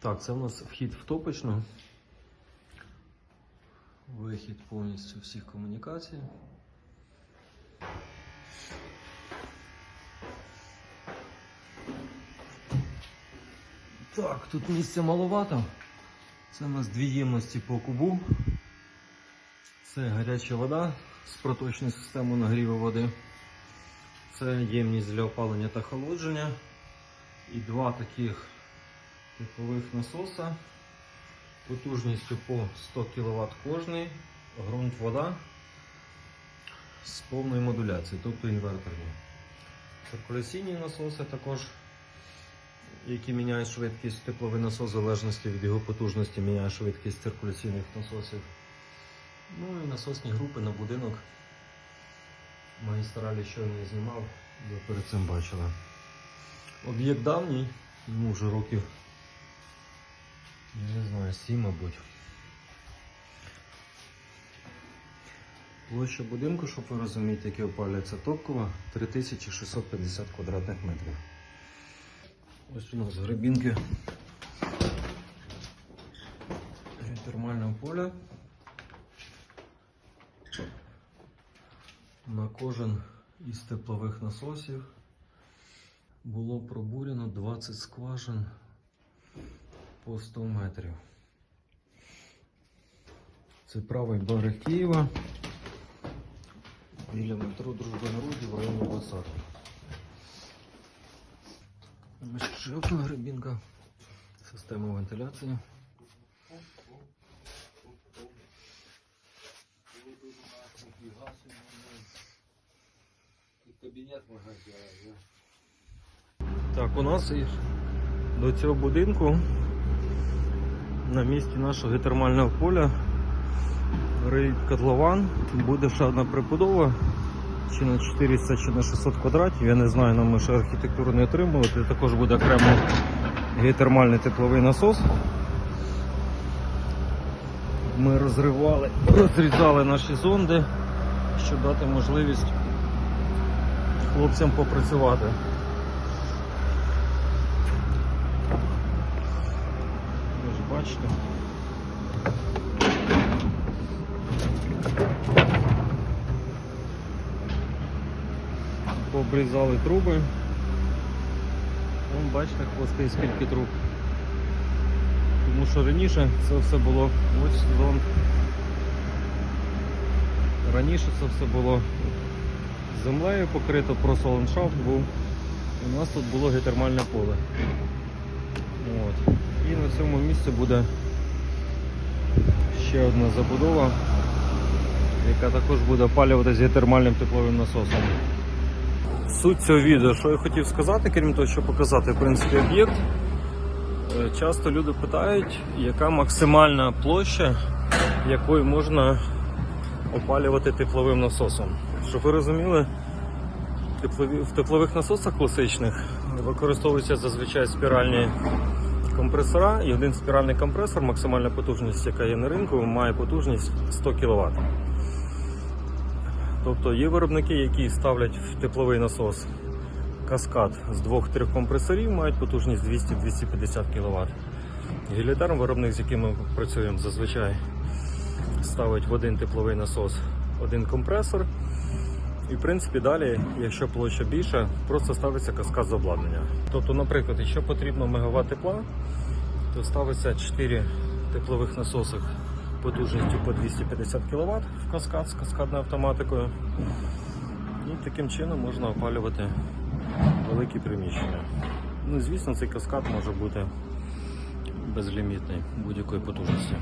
Так, це у нас вхід в топочну. Вихід повністю всіх комунікацій. Так, тут місця маловато. Це у нас дві ємності по кубу. Це гаряча вода з проточною системою нагріву води. Це ємність для опалення та холодження. І два таких типових насоса потужністю по 100 кВт кожний, ґрунт вода з повною модуляцією, тобто інверторні. Циркуляційні насоси також, які міняють швидкість, тепловий насос в залежності від його потужності міняє швидкість циркуляційних насосів. Ну і насосні групи на будинок. Магістралі щойно знімав, ви перед цим бачили. Об'єкт давній, йому вже років, не знаю, 7, мабуть. Площа будинку, щоб ви розумієте, який опалюється топкова, 3650 квадратних метрів. Ось у нас гребінки термального поля. На кожен із теплових насосів було пробурено 20 скважин по 100 метрів. Це правий берег Києва біля метро Дружба народів в районі 20. Ще одна грибінка. Система вентиляції. Так, у нас до цього будинку на місці нашого геотермального поля горить котлован. Буде ще одна прибудова. Чи на 400, чи на 600 квадратів. Я не знаю, нам ми ще архітектуру не отримали. Це також буде окремий геотермальний тепловий насос. Ми розривали, розрізали наші зонди, щоб дати можливість хлопцям попрацювати. Ви ж бачите. Пообрізали труби. Вон бачите хвости скільки труб. Тому що раніше це все було ось зон. Раніше це все було землею покрито, просто ландшафт був. У нас тут було геотермальне поле. От. І на цьому місці буде ще одна забудова, яка також буде опалюватися геотермальним тепловим насосом. Суть цього відео, що я хотів сказати, крім того, що показати в принципі об'єкт. Е, Часто люди питають, яка максимальна площа, якою можна опалювати тепловим насосом. Щоб ви розуміли, в теплових насосах класичних використовуються зазвичай спіральні компресора, і один спіральний компресор, максимальна потужність, яка є на ринку, має потужність 100 кВт. Тобто є виробники, які ставлять в тепловий насос каскад з двох-трьох компресорів, мають потужність 200-250 кВт. Гілідарм, виробник, з яким ми працюємо зазвичай, ставить в один тепловий насос один компресор. І в принципі далі, якщо площа більша, просто ставиться каскад з обладнання. Тобто, наприклад, якщо потрібно мегаватт тепла, то ставиться 4 теплових насосах потужністю по 250 кВт в каскад з каскадною автоматикою. І таким чином можна опалювати великі приміщення. Ну, звісно, цей каскад може бути безлімітний будь-якої потужності.